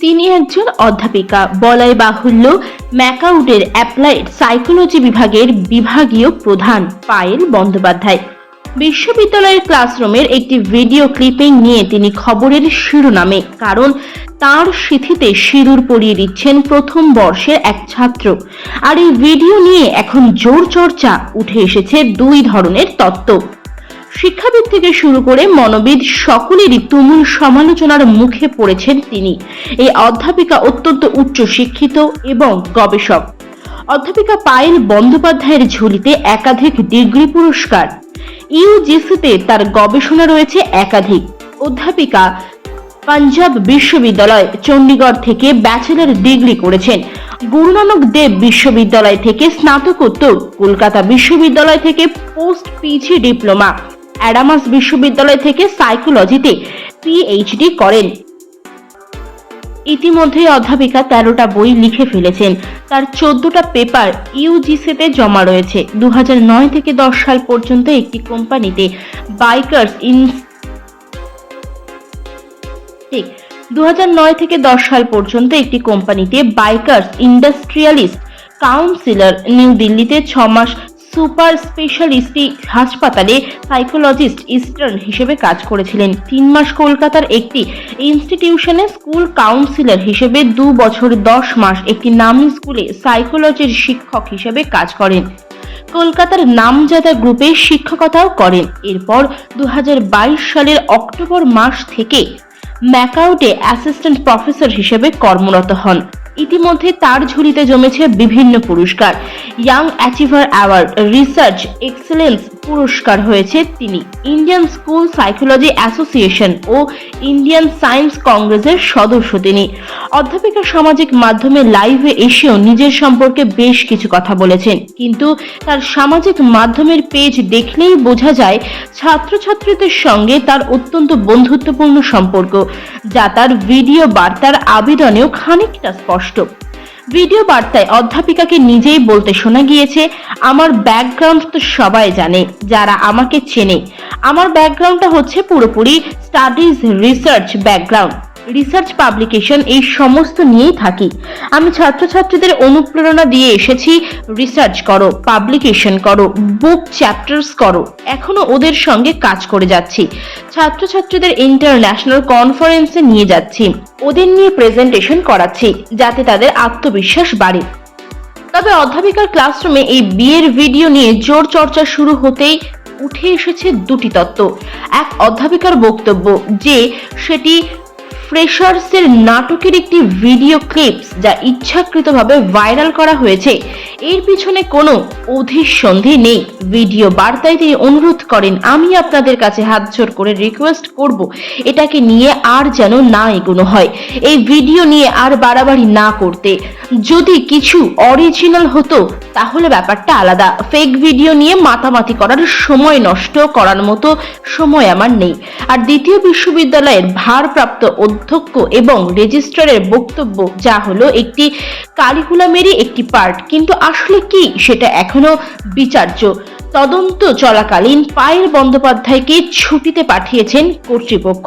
তিনি একজন অধ্যাপিকা। বলাই বাহুল্য, ম্যাকাউডের অ্যাপ্লাইড সাইকোলজি বিভাগের বিভাগীয় প্রধান পায়েল বন্দ্যোপাধ্যায়। বিশ্ববিদ্যালয়ের ক্লাসরুমের একটি ভিডিও ক্লিপিং নিয়ে তিনি খবরের শিরোনামে, কারণ তার সিথিতে সিঁদুর পরিয়ে দিচ্ছেন প্রথম বর্ষের এক ছাত্র। আর এই ভিডিও নিয়ে এখন জোর চর্চা উঠে এসেছে দুই ধরনের তত্ত্ব। শিক্ষাবিদ থেকে শুরু করে মনোবিদ সকলেরই তুমুল সমালোচনার মুখে পড়েছেন তিনি। এই অধ্যাপিকা অত্যন্ত উচ্চ শিক্ষিত এবং গবেষক। অধ্যাপিকা পায়েল বন্দ্যোপাধ্যায়ের ঝুলিতে একাধিক ডিগ্রি পুরস্কার। ইউজিসিতে তার গবেষণা রয়েছে একাধিক। অধ্যাপিকা পাঞ্জাব বিশ্ববিদ্যালয়, চণ্ডীগড় থেকে ব্যাচেলর ডিগ্রি করেছেন। গুরু নানক দেব বিশ্ববিদ্যালয় থেকে স্নাতকোত্তর, কলকাতা বিশ্ববিদ্যালয় থেকে পোস্ট পিজি ডিপ্লোমা। অ্যাডামাস বিশ্ববিদ্যালয় থেকে সাইকোলজিতে পিএইচডি করেন। ইতিমধ্যেই অধ্যাপিকা তেরোটা বই লিখে ফেলেছেন। তার চোদ্দটা পেপার ইউজিসিতে জমা রয়েছে। দু থেকে দশ সাল পর্যন্ত একটি কোম্পানিতে বাইকার্স ইন ঠিক দু থেকে দশ সাল পর্যন্ত একটি কোম্পানিতে বাইকার্স ইন্ডাস্ট্রিয়ালিস্ট কাউন্সিলর নিউ দিল্লিতে ছ মাস সুপার স্পেশালিস্টি হাসপাতালে সাইকোলজিস্ট ইস্টার্ন হিসেবে কাজ করেছিলেন। তিন মাস কলকাতার একটি ইনস্টিটিউশনে স্কুল কাউন্সিলর হিসেবে দু বছর দশ মাস একটি নামী স্কুলে সাইকোলজির শিক্ষক হিসেবে কাজ করেন। কলকাতার নামজাদা গ্রুপে শিক্ষকতাও করেন। এরপর দু হাজার বাইশ সালের অক্টোবর মাস থেকে ম্যাকাউটে অ্যাসিস্ট্যান্ট প্রফেসর হিসেবে কর্মরত হন। ইতিমধ্যে তার ঝুলিতে জমেছে বিভিন্ন পুরস্কার। Young achiever award research excellence পুরস্কার হয়েছে তিনি। ইন্ডিয়ান স্কুল সাইকোলজি অ্যাসোসিয়েশন ও ইন্ডিয়ান সায়েন্স কংগ্রেসের সদস্য তিনি। অধ্যাপিকা সামাজিক মাধ্যমে লাইভে এসেও নিজের সম্পর্কে বেশ কিছু কথা বলেছেন। কিন্তু তার সামাজিক মাধ্যমের পেজ দেখলেই বোঝা যায়, ছাত্রছাত্রীদের সঙ্গে তার অত্যন্ত বন্ধুত্বপূর্ণ সম্পর্ক, যা তার ভিডিও বার্তার আবেদনেও খানিকটা স্পষ্ট। ভিডিও বার্তায় অধ্যাপিকাকে নিজেই বলতে শোনা গিয়েছে, আমার ব্যাকগ্রাউন্ড তো সবাই জানে, যারা আমাকে চেনে। আমার ব্যাকগ্রাউন্ডটা হচ্ছে পুরোপুরি studies research background research publication এই সমস্ত নিয়েই থাকি। আমি ছাত্রছাত্রীদের অনুপ্রেরণা দিয়ে এসেছি রিসার্চ করো পাবলিকেশন করো বুক চ্যাপ্টার্স করো। এখনও ওদের সঙ্গে কাজ করে যাচ্ছি। ছাত্রছাত্রীদের ইন্টারন্যাশনাল কনফারেন্সে নিয়ে যাচ্ছি। ওদের নিয়ে প্রেজেন্টেশন করাচ্ছি, যাতে তাদের আত্মবিশ্বাস বাড়ে। তবে অধ্যাপিকার ক্লাসরুমে এই বিয়ের ভিডিও নিয়ে জোর চর্চা শুরু হতেই উঠে এসেছে দুটি তত্ত্ব। এক অধ্যাপিকার বক্তব্য যে, সেটি ফ্রেশার্সের নাটকের একটি ভিডিও ক্লিপস যা ইচ্ছাকৃতভাবে ভাইরাল করা হয়েছে। এর পিছনে কোনো অধিসন্ধি নেই। ভিডিও বার্তায় তিনি অনুরোধ করেন, আমি আপনাদের কাছে হাত জোর করে রিকোয়েস্ট করব, এটাকে নিয়ে আর যেন না এগোনো হয়। এই ভিডিও নিয়ে আর বাড়াবাড়ি না করতে। যদি কিছু অরিজিনাল হতো, তাহলে ব্যাপারটা আলাদা। ফেক ভিডিও নিয়ে মাতামাতি করার সময় নষ্ট করার মতো সময় আমার নেই। আর দ্বিতীয় বিশ্ববিদ্যালয়ের ভারপ্রাপ্ত অধ্যক্ষ এবং রেজিস্ট্রারের বক্তব্য, যা হলো একটি কারিকুলামেরই একটি পার্ট কিন্তু আসলে কি সেটা এখনও বিচার্য। তদন্ত চলাকালীন পায়েল বন্দ্যোপাধ্যায়কে ছুটিতে পাঠিয়েছেন কর্তৃপক্ষ।